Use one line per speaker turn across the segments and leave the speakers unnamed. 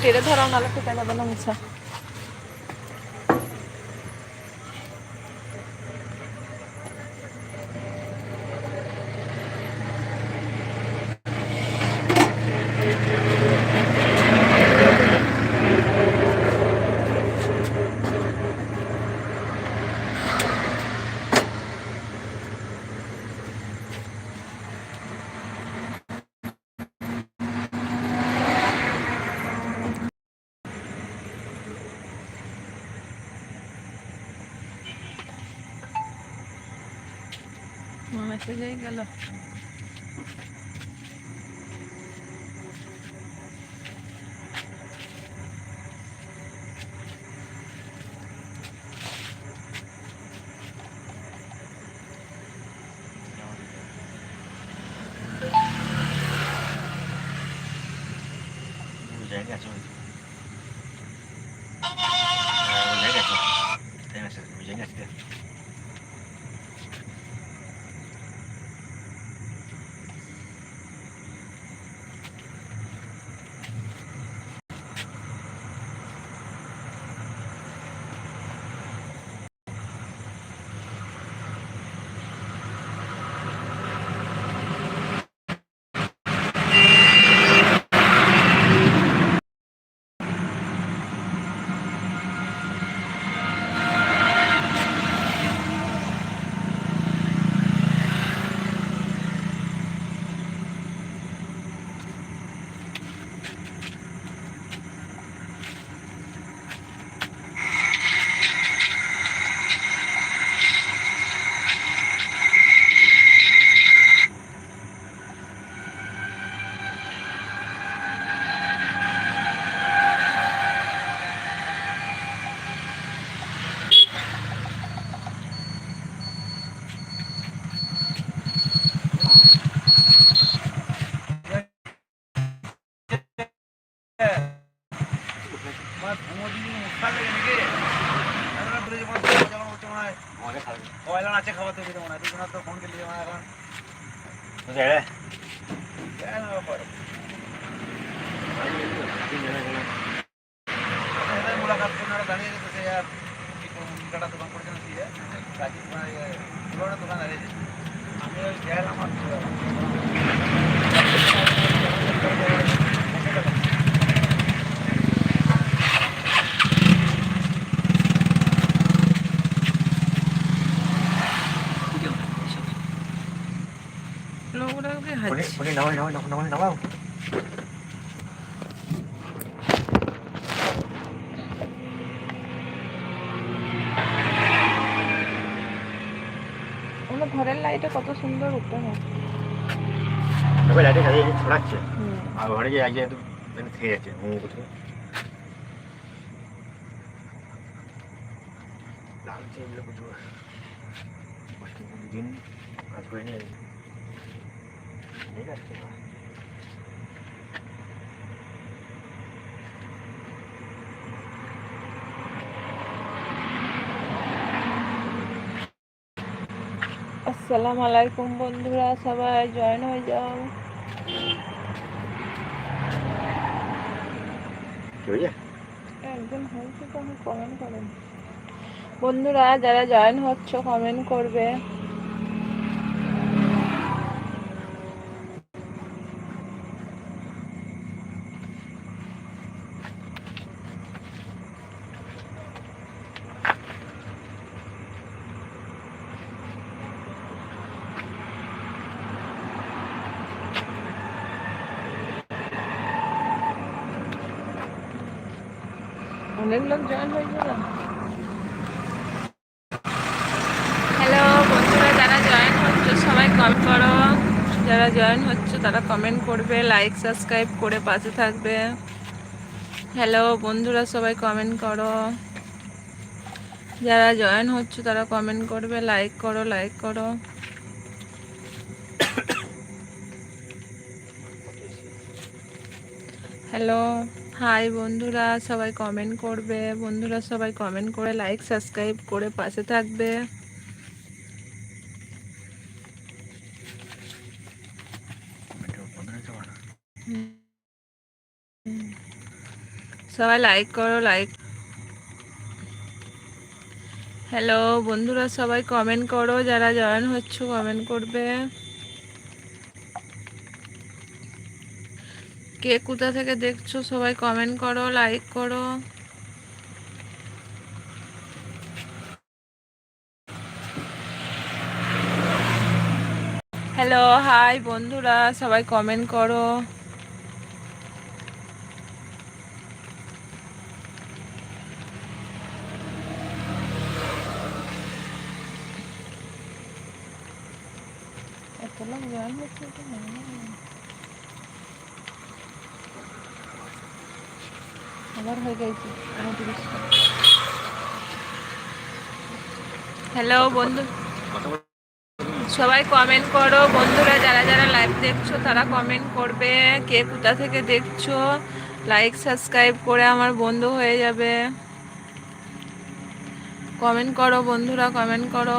টেরে ধরাও নাহলে ফেটে যাবে না মুছা। মেসেজেই গেল
মুলাকাত আর দাঁড়িয়ে গেছে সে আর কাটা দোকান করছে না দিয়ে রাজীব পুরোনো দোকান দাঁড়িয়েছে আমি গেলাম আমার
নামাই নামাই নামাই নামাও
ঘরের লাইটে কত সুন্দর উঠে না
তবে লাইটে কাজে ছড়াচ্ছে আর ঘরে গিয়ে আগে একটু থেকে যাচ্ছে হুম লাগছে এগুলো প্রচুর দিন কাজ করে নিয়ে ঠিক আছে
আসসালামু আলাইকুম বন্ধুরা সবাই জয়েন হয়ে যাও। একজন হয়েছে তো কমেন্ট করেন। বন্ধুরা যারা জয়েন হচ্ছে কমেন্ট করবে। অনেক লোক জয়েন হয়ে যাবে হ্যালো বন্ধুরা, যারা জয়েন হচ্ছে, সবাই কল করো। যারা জয়েন হচ্ছে, তারা কমেন্ট করবে লাইক সাবস্ক্রাইব করে পাশে থাকবে। হ্যালো বন্ধুরা, সবাই কমেন্ট করো। যারা জয়েন হচ্ছে, তারা কমেন্ট করবে লাইক করো লাইক করো। হ্যালো হাই বন্ধুরা, সবাই কমেন্ট করবে। বন্ধুরা, সবাই কমেন্ট করে লাইক সাবস্ক্রাইব করে পাশে থাকবে।
বন্ধ হয়েছে আমার
হুম। সবাই লাইক করো লাইক হ্যালো বন্ধুরা, সবাই কমেন্ট করো। যারা জয়েন হচ্ছ কমেন্ট করবে। কে কোথা থেকে দেখছ? সবাই কমেন্ট করো লাইক করো। হ্যালো হাই বন্ধুরা, সবাই কমেন্ট করো। লোক জয়েন হচ্ছে তো মনে হয় না। আবার হয়ে গেছে। হ্যালো বন্ধু। সবাই কমেন্ট করো। বন্ধুরা যারা যারা লাইভ দেখছ তারা কমেন্ট করবে। কে কোথা থেকে দেখছ? লাইক সাবস্ক্রাইব করে আমার বন্ধু হয়ে যাবে। কমেন্ট করো বন্ধুরা কমেন্ট করো।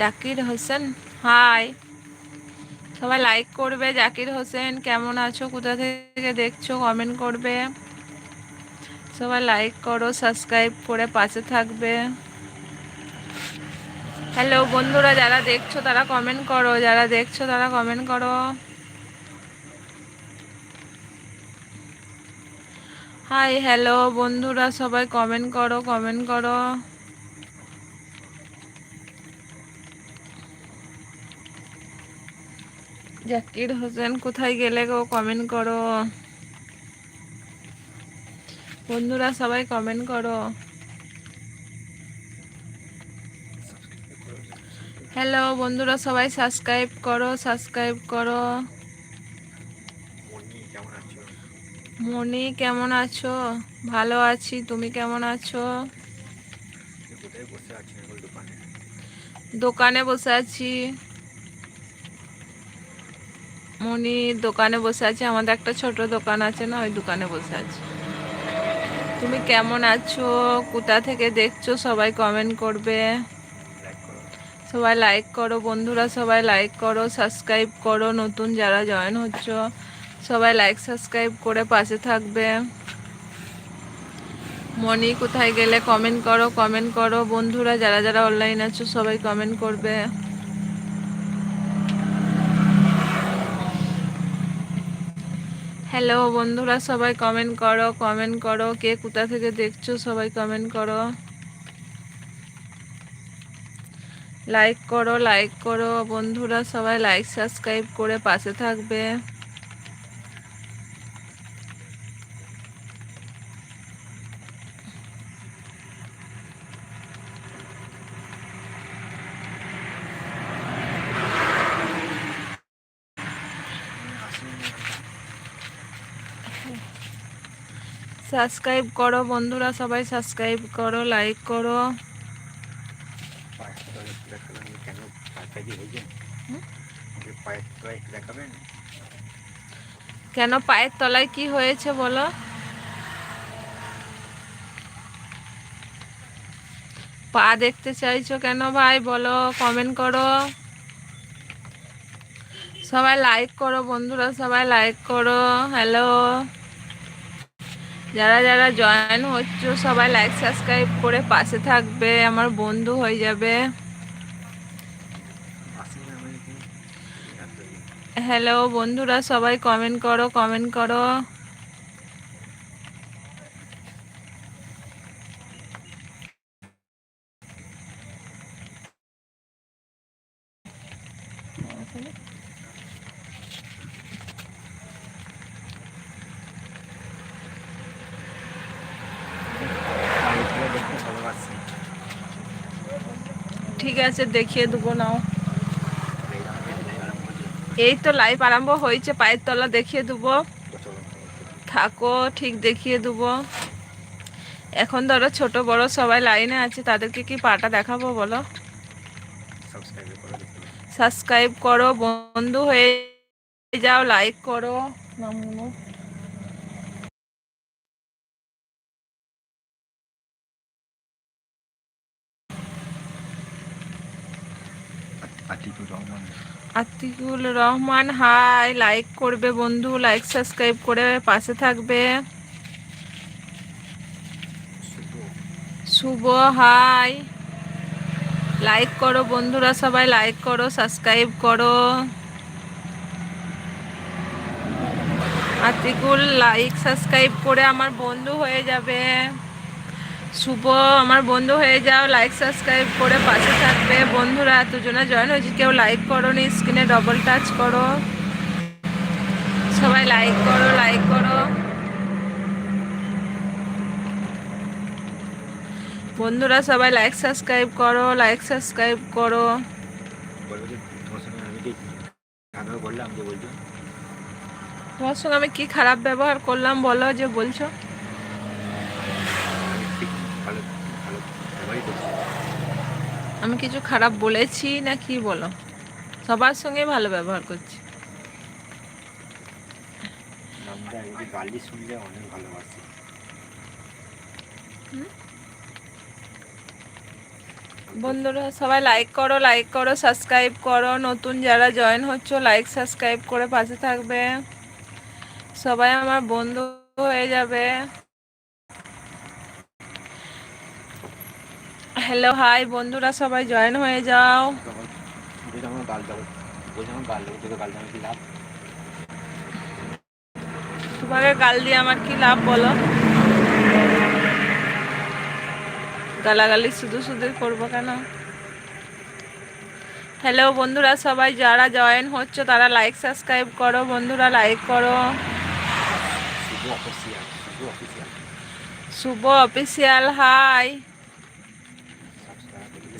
জাকির হোসেন। হাই সবাই লাইক করবে। জাকির হোসেন, কেমন আছো? কোথা থেকে দেখছ? কমেন্ট করবে। সবাই লাইক করো সাবস্ক্রাইব করে পাশে থাকবে। হ্যালো বন্ধুরা, যারা দেখছ তারা কমেন্ট করো। যারা দেখছ তারা কমেন্ট করো। হাই হ্যালো বন্ধুরা, সবাই কমেন্ট করো কমেন্ট করো। জাকির হোসেন কোথায় গেলে গো? কমেন্ট করো। বন্ধুরা, সবাই কমেন্ট করো। হ্যালো বন্ধুরা, সবাই সাবস্ক্রাইব করো সাবস্ক্রাইব করো।
মনি, কেমন আছো?
ভালো আছি, তুমি কেমন আছো?
দোকানে
বসে আছি। মনি দোকানে বসে আছে, আমাদের একটা ছোট দোকান আছে না, ওই দোকানে বসে আছে। তুমি কেমন আছো? কোথা থেকে দেখছ? সবাই কমেন্ট করবে। সবাই লাইক করো বন্ধুরা, সবাই লাইক করো সাবস্ক্রাইব করো, নতুন যারা জয়েন হচ্ছ, সবাই লাইক সাবস্ক্রাইব করে পাশে থাকবে। মনি কোথায় গেলে কমেন্ট করো কমেন্ট করো। বন্ধুরা, যারা যারা অনলাইন আছো, সবাই কমেন্ট করবে। হ্যালো বন্ধুরা, সবাই কমেন্ট করো কমেন্ট করো। কে কোথা থেকে দেখছ, সবাই কমেন্ট করো। লাইক করো লাইক করো। বন্ধুরা, সবাই লাইক সাবস্ক্রাইব করে পাশে থাকবে। সাবস্ক্রাইব করো, বন্ধুরা সবাই সাবস্ক্রাইব করো লাইক করো।
কেন পায়ের তলায়
কি হয়েছে বলো? পা দেখতে চাইছো কেন ভাই বলো কমেন্ট করো। সবাই লাইক করো, বন্ধুরা সবাই লাইক করো। হ্যালো যারা যারা জয়েন হচ্ছে, সবাই লাইক সাবস্ক্রাইব করে পাশে থাকবে। আমার বন্ধু হয়ে যাবে। হ্যালো বন্ধুরা সবাই কমেন্ট করো কমেন্ট করো
পায়ের তলায় দেখতে ভালোবাসি
ঠিক আছে, দেখিয়ে দেবো নাও।
এই
তো লাইভ আরম্ভ হয়েছে, পায়ের তলা দেখিয়ে দেবো। থাকো, ঠিক দেখিয়ে দেবো। এখন ধরো ছোট বড় সবাই লাইনে আছে, তাদেরকে কি পাটা দেখাবো বলো?
সাবস্ক্রাইব করো,
বন্ধু হয়ে যাও লাইক করো
আতিকুর রহমান।
আতিকুল রহমান, হাই লাইক করবে বন্ধু লাইক সাবস্ক্রাইব করে পাশে থাকবে। শুভ। হাই। লাইক করো বন্ধুরা সবাই লাইক করো সাবস্ক্রাইব করো। আতিকুল লাইক সাবস্ক্রাইব করে আমার বন্ধু হয়ে যাবে। শুভ, আমার বন্ধু হয়ে যাও লাইক সাবস্ক্রাইব করে পাশে থাকবে। বন্ধুরা এতজনে জয়েন হয়েছে, কেউ লাইক করো নি স্ক্রিনে ডবল টাচ করো। সবাই লাইক করো লাইক করো। বন্ধুরা, সবাই লাইক সাবস্ক্রাইব করো লাইক সাবস্ক্রাইব করো।
তোমার সঙ্গে আমি কি
খারাপ ব্যবহার করলাম, বলো, যে বলছো
আমি ঠিক ভালো ভালো ব্যবহারই করছি
আমি কিছু খারাপ বলেছি না কি বলো? সবার সঙ্গে ভালো ব্যবহার করছি। বন্ধুরা সবাই লাইক করো লাইক করো সাবস্ক্রাইব করো। নতুন যারা জয়েন হচ্ছ লাইক সাবস্ক্রাইব করে পাশে থাকবে। সবাই আমার বন্ধু হয়ে যাবে। হ্যালো হাই বন্ধুরা সবাই জয়েন হয়ে যাও। তোমাকে গাল দিয়ে আমার কি লাভ বলো? গালাগালি শুধু শুধু করব কেন? হ্যালো বন্ধুরা সবাই যারা জয়েন হচ্ছে তারা লাইক সাবস্ক্রাইব করো। বন্ধুরা লাইক করো। শুভ অফিসিয়াল হাই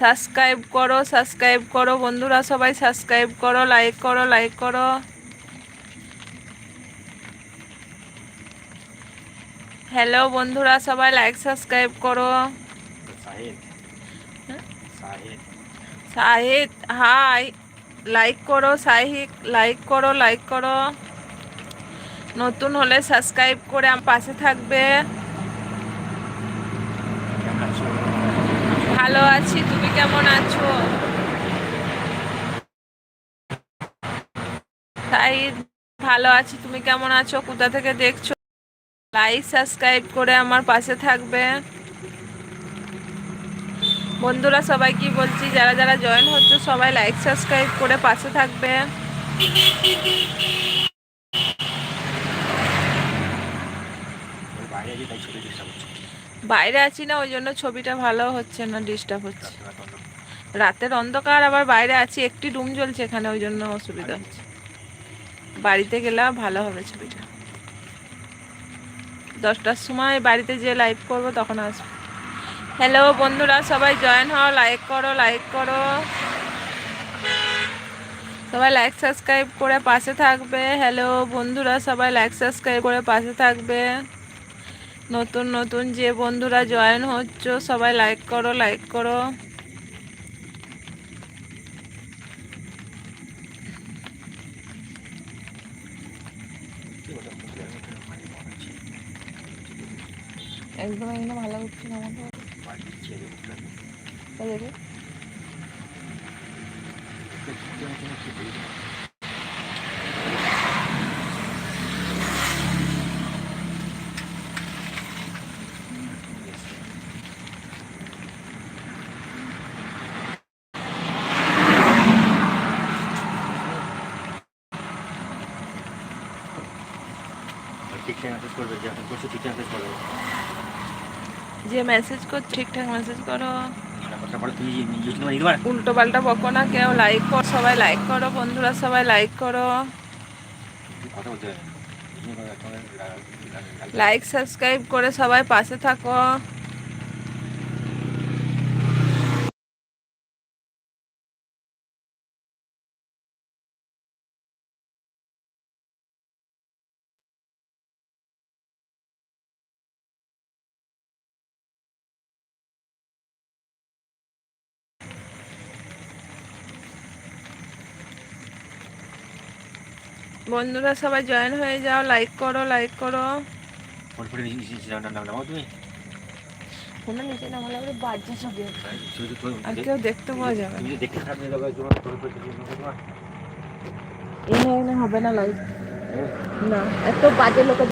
সাবস্ক্রাইব করো সাবস্ক্রাইব করো। বন্ধুরা সবাই সাবস্ক্রাইব করো লাইক করো লাইক করো। হ্যালো বন্ধুরা সবাই লাইক সাবস্ক্রাইব করো।
সাহিদ।
হ্যাঁ? হাই লাইক করো শাহিদ লাইক করো লাইক করো। নতুন হলে সাবস্ক্রাইব করে আমার পাশে থাকবে
কেমন আছো
ভালো আছি, তুমি কেমন আছো? শাহিদ ভালো আছি, তুমি কেমন আছো? কোথা থেকে দেখছ? লাইক সাবস্ক্রাইব করে আমার পাশে থাকবে। বন্ধুরা, সবাই কি বলছি, যারা যারা জয়েন হচ্ছে, সবাই লাইক সাবস্ক্রাইব করে পাশে থাকবে।
বাইরে যে তাই ছবি ডিস্টার্ব হচ্ছে
বাইরে আছি না ওই জন্য ছবিটা ভালো হচ্ছে না ডিস্টার্ব হচ্ছে। রাতের অন্ধকার আবার বাইরে আছি একটি রুম জ্বলছে এখানে ওই জন্য অসুবিধা হচ্ছে। বাড়িতে গেলে ভালো হবে ছবিটা। দশটার সময় বাড়িতে যে লাইভ করব তখন আসব। হ্যালো বন্ধুরা সবাই জয়েন হও লাইক করো লাইক করো। সবাই লাইক সাবস্ক্রাইব করে পাশে থাকবে। হ্যালো বন্ধুরা সবাই লাইক সাবস্ক্রাইব করে পাশে থাকবে। নতুন নতুন যে বন্ধুরা জয়েন হচ্ছ, সবাই লাইক করো লাইক করো। একদম একদম ভালো না আমাকে
পানি ছেড়ে উঠল।
দেখি
তো কেমন যেন কি বলব। আর ঠিকঠাক মেসেজ করবে যখন করছ ঠিকঠাক মেসেজ করবে
যে মেসেজ কর ঠিকঠাক মেসেজ করো। উল্টো পাল্টা বকো না কেউ লাইক কর সবাই লাইক করো বন্ধুরা সবাই লাইক করো। লাইক সাবস্ক্রাইব করে সবাই পাশে থাকো। বন্ধুরা সবাই জয়েন হয়ে যাও লাইক করো লাইক করো। আর কেউ দেখতে পাওয়া যাবে হবে না লাইক না এত বাজে লোক